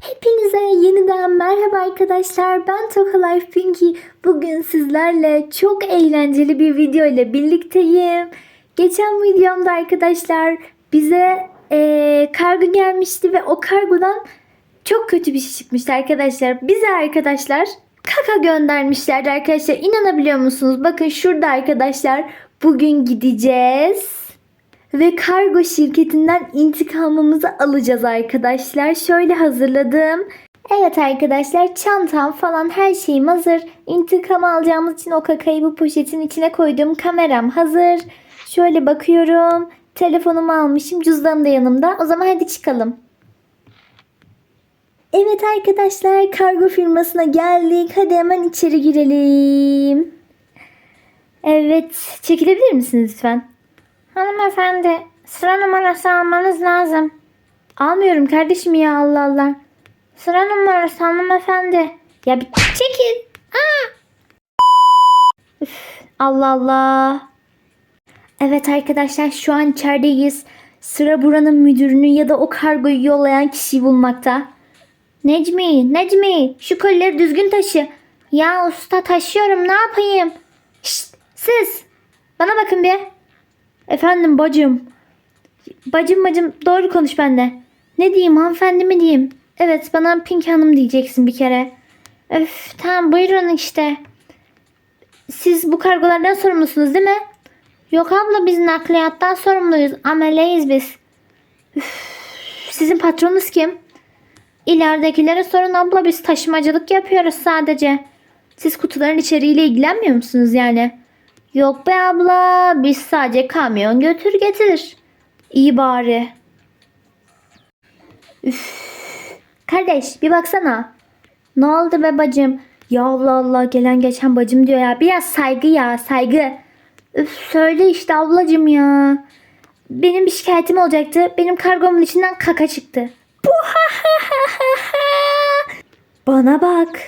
Hepinize yeniden merhaba arkadaşlar. Ben Toka Life Pinky. Bugün sizlerle çok eğlenceli bir video ile birlikteyim. Geçen videomda arkadaşlar bize eee, kargo gelmişti ve o kargodan çok kötü bir şey çıkmıştı arkadaşlar. Bize arkadaşlar kaka göndermişlerdi arkadaşlar. İnanabiliyor musunuz? Bakın şurada arkadaşlar bugün gideceğiz. Ve kargo şirketinden intikamımızı alacağız arkadaşlar. Şöyle hazırladım. Evet arkadaşlar çantam falan her şeyim hazır. İntikam alacağımız için o kakayı bu poşetin içine koydum. Kameram hazır. Şöyle bakıyorum. Telefonumu almışım. Cüzdanım da yanımda. O zaman hadi çıkalım. Evet arkadaşlar kargo firmasına geldik. Hadi hemen içeri girelim. Evet çekilebilir misiniz lütfen? Hanımefendi sıra numarası almanız lazım. Almıyorum kardeşim ya Allah Allah. Sıra numarası hanımefendi. Ya bir çekil. Aa! Üf, Allah Allah. Evet arkadaşlar şu an içerideyiz. Sıra buranın müdürünü ya da o kargoyu yollayan kişiyi bulmakta. Necmi, Necmi şu kolileri düzgün taşı. Ya usta taşıyorum ne yapayım? Şşt, siz bana bakın bir. Efendim bacım. Bacım bacım doğru konuş benimle. Ne diyeyim hanımefendi mi diyeyim? Evet bana Pink Hanım diyeceksin bir kere. Öf tamam buyurun işte. Siz bu kargolardan sorumlusunuz değil mi? Yok abla biz nakliyattan sorumluyuz. Ameleyiz biz. Üf, sizin patronunuz kim? İleridekilere sorun abla biz taşımacılık yapıyoruz sadece. Siz kutuların içeriğiyle ilgilenmiyor musunuz yani? Yok be abla biz sadece kamyon götür getir. İyi bari. Üf. Kardeş bir baksana. Ne oldu be bacım? Ya Allah Allah gelen geçen bacım diyor ya. Biraz saygı ya saygı. Üf söyle işte ablacım ya. Benim bir şikayetim olacaktı. Benim kargomun içinden kaka çıktı. Bana bak.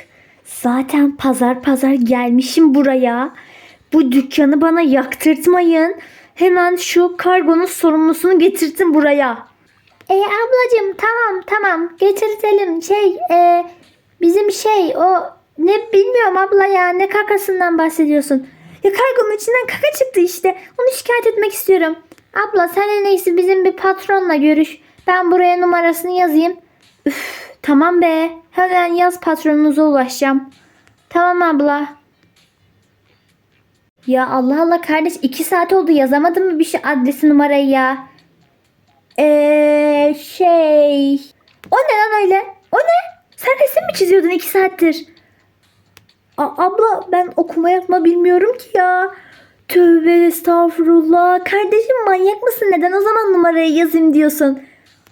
Zaten pazar pazar gelmişim buraya. Bu dükkanı bana yaktırtmayın. Hemen şu kargonun sorumlusunu getirtin buraya. E ablacığım tamam tamam getirtelim. Şey e, bizim şey o ne bilmiyorum abla ya ne kakasından bahsediyorsun. Ya kargonun içinden kaka çıktı işte. Onu şikayet etmek istiyorum. Abla sen en iyisi bizim bir patronla görüş. Ben buraya numarasını yazayım. Üf, tamam be. Hemen yaz patronunuza ulaşacağım. Tamam abla. Ya Allah Allah kardeş iki saat oldu yazamadın mı bir şey adresi numarayı ya? Eee şey. O ne lan öyle? O ne? Sen resim mi çiziyordun iki saattir? A- abla ben okuma yazma bilmiyorum ki ya. Tövbe estağfurullah. Kardeşim manyak mısın? Neden o zaman numarayı yazayım diyorsun?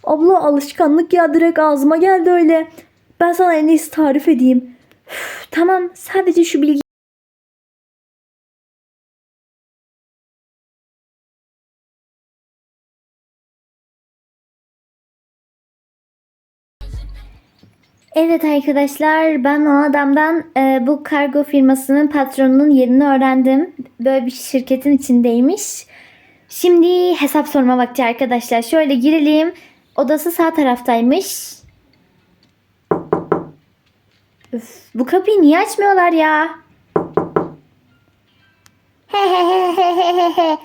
Abla alışkanlık ya direkt ağzıma geldi öyle. Ben sana en iyisi tarif edeyim. Üf, tamam sadece şu bilgi Evet arkadaşlar ben o adamdan e, bu kargo firmasının patronunun yerini öğrendim. Böyle bir şirketin içindeymiş. Şimdi hesap sorma vakti arkadaşlar. Şöyle girelim. Odası sağ taraftaymış. Üf, bu kapıyı niye açmıyorlar ya?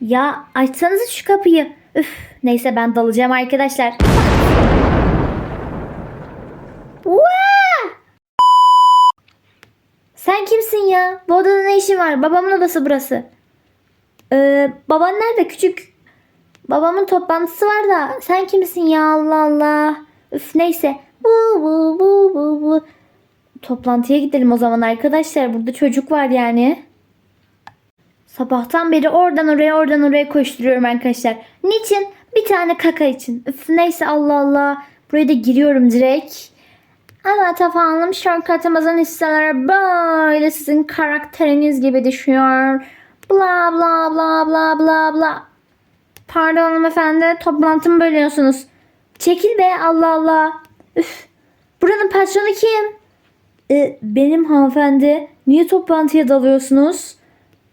ya açsanız şu kapıyı. Üf, neyse ben dalacağım arkadaşlar. Vaa! Sen kimsin ya? Bu odada ne işin var? Babamın odası burası. Ee, baban nerede küçük? Babamın toplantısı var da sen kimsin ya Allah Allah. Üf neyse. Bu bu bu bu bu. Toplantıya gidelim o zaman arkadaşlar. Burada çocuk var yani. Sabahtan beri oradan oraya oradan oraya koşturuyorum arkadaşlar. Niçin? Bir tane kaka için. Üf neyse Allah Allah. Buraya da giriyorum direkt. Evet efendim şirketimizin hisseleri böyle sizin karakteriniz gibi düşüyor. Bla bla bla bla bla bla. Pardon hanımefendi toplantımı bölüyorsunuz. Çekil be Allah Allah. Üf. Buranın patronu kim? E, benim hanımefendi. Niye toplantıya dalıyorsunuz?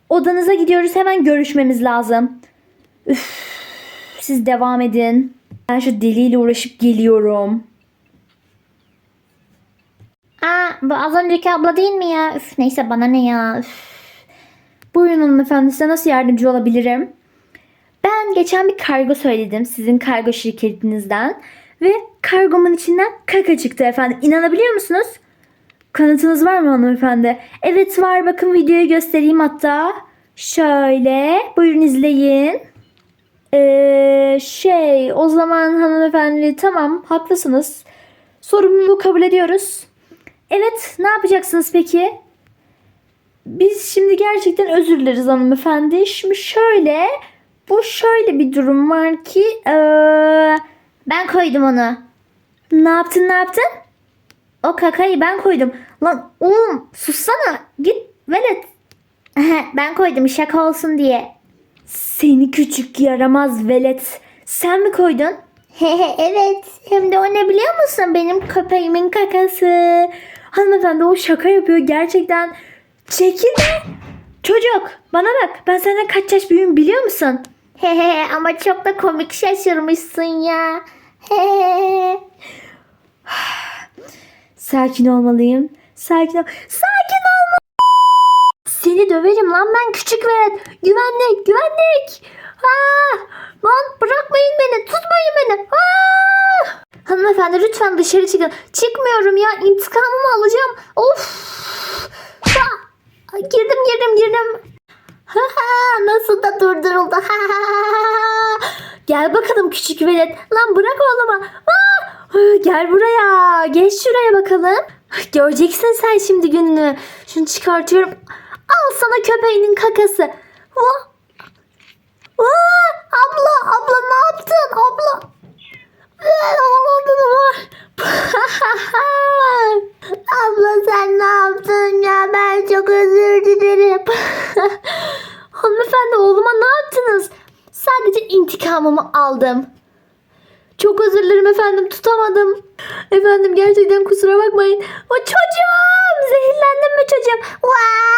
Odanıza gidiyoruz hemen görüşmemiz lazım. Üf, siz devam edin. Ben şu deliyle uğraşıp geliyorum. Aa, bu az önceki abla değil mi ya? Üf, neyse bana ne ya. Üf. Buyurun hanımefendi size nasıl yardımcı olabilirim? Ben geçen bir kargo söyledim sizin kargo şirketinizden. Ve kargomun içinden kaka çıktı efendim. İnanabiliyor musunuz? Kanıtınız var mı hanımefendi? Evet var bakın videoyu göstereyim hatta. Şöyle buyurun izleyin. Ee, şey o zaman hanımefendi tamam haklısınız. Sorumluluğu kabul ediyoruz. Evet ne yapacaksınız peki? Biz şimdi gerçekten özür dileriz hanımefendi. Şimdi şöyle bu şöyle bir durum var ki eee, ben koydum onu. Ne yaptın ne yaptın? O kakayı ben koydum. Lan oğlum sussana. Git velet. ben koydum şaka olsun diye. Seni küçük yaramaz velet. Sen mi koydun? evet. Hem de o ne biliyor musun? Benim köpeğimin kakası. Hanımefendi o şaka yapıyor gerçekten. Çekilme. Çocuk bana bak ben senden kaç yaş büyüğüm biliyor musun? Hehe ama çok da komik şaşırmışsın ya. Hehe. Sakin olmalıyım. Sakin ol. Sakin olma. Seni döverim lan ben küçük velet. Güvenlik, güvenlik. Aa, lan bırakmayın beni, tutmayın beni. Aa! Hanımefendi lütfen dışarı çıkın. Çıkmıyorum ya, intikamımı alacağım. Of. Aa, girdim, girdim, girdim. Ha ha, nasıl da durduruldu. Ha ha ha. Gel bakalım küçük velet. Lan bırak oğluma. Gel buraya. Geç şuraya bakalım. Göreceksin sen şimdi gününü. Şunu çıkartıyorum. Al sana köpeğinin kakası. Vah. Aa, abla, abla ne yaptın? Abla. abla sen ne yaptın ya? Ben çok özür dilerim. Hanımefendi oğluma ne yaptınız? Sadece intikamımı aldım. Çok özür dilerim efendim tutamadım. Efendim gerçekten kusura bakmayın. O çocuğum zehirlendim mi çocuğum? Vaa!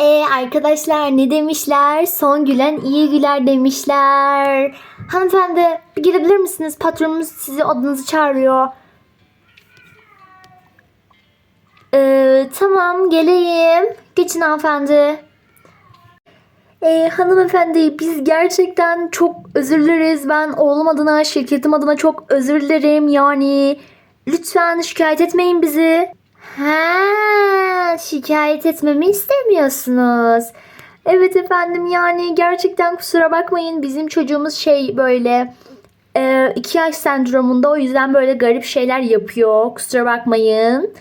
Ee arkadaşlar ne demişler? Son gülen iyi güler demişler. Hanımefendi bir gelebilir misiniz? Patronumuz sizi odanızı çağırıyor. Ee, tamam geleyim. Geçin hanımefendi. Ee, hanımefendi biz gerçekten çok özür dileriz. Ben oğlum adına, şirketim adına çok özür dilerim. Yani lütfen şikayet etmeyin bizi. Ha, şikayet etmemi istemiyorsunuz. Evet efendim yani gerçekten kusura bakmayın. Bizim çocuğumuz şey böyle e, iki yaş sendromunda o yüzden böyle garip şeyler yapıyor. Kusura bakmayın.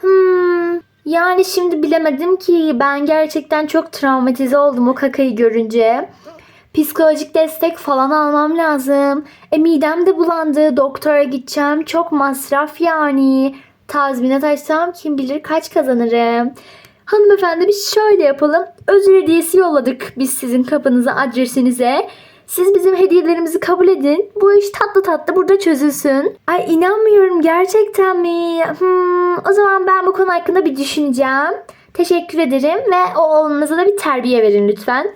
Hmm, yani şimdi bilemedim ki ben gerçekten çok travmatize oldum o kakayı görünce. Psikolojik destek falan almam lazım. E midem de bulandı. Doktora gideceğim. Çok masraf yani. Tazminat açsam kim bilir kaç kazanırım. Hanımefendi biz şöyle yapalım. Özür hediyesi yolladık biz sizin kapınıza adresinize. Siz bizim hediyelerimizi kabul edin. Bu iş tatlı tatlı burada çözülsün. Ay inanmıyorum gerçekten mi? Hmm, o zaman ben bu konu hakkında bir düşüneceğim. Teşekkür ederim ve o oğlunuza da bir terbiye verin lütfen.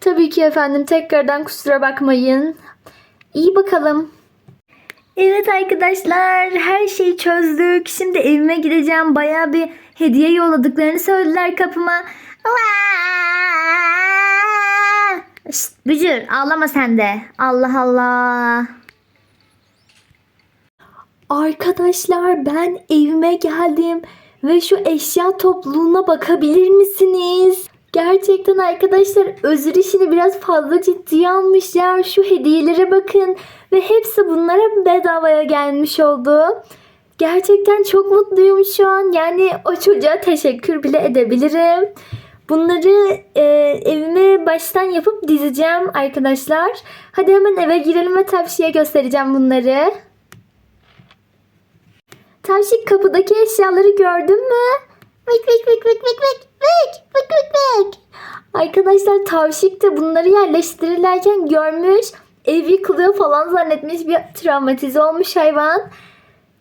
Tabii ki efendim tekrardan kusura bakmayın. İyi bakalım. Evet arkadaşlar her şeyi çözdük. Şimdi evime gideceğim. Baya bir hediye yolladıklarını söylediler kapıma. Vaa! Şşt, bücür ağlama sen de. Allah Allah. Arkadaşlar ben evime geldim ve şu eşya topluluğuna bakabilir misiniz? Gerçekten arkadaşlar özür işini biraz fazla ciddiye almışlar. Şu hediyelere bakın ve hepsi bunlara bedavaya gelmiş oldu. Gerçekten çok mutluyum şu an. Yani o çocuğa teşekkür bile edebilirim. Bunları e, evime baştan yapıp dizeceğim arkadaşlar. Hadi hemen eve girelim ve tavşiye göstereceğim bunları. Tavşik kapıdaki eşyaları gördün mü? Vik vik vik vik vik vik vik vik vik vik. Arkadaşlar tavşik de bunları yerleştirirlerken görmüş. Ev yıkılıyor falan zannetmiş bir travmatize olmuş hayvan.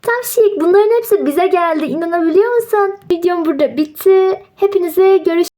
Tavşik bunların hepsi bize geldi. İnanabiliyor musun? Videom burada bitti. Hepinize görüş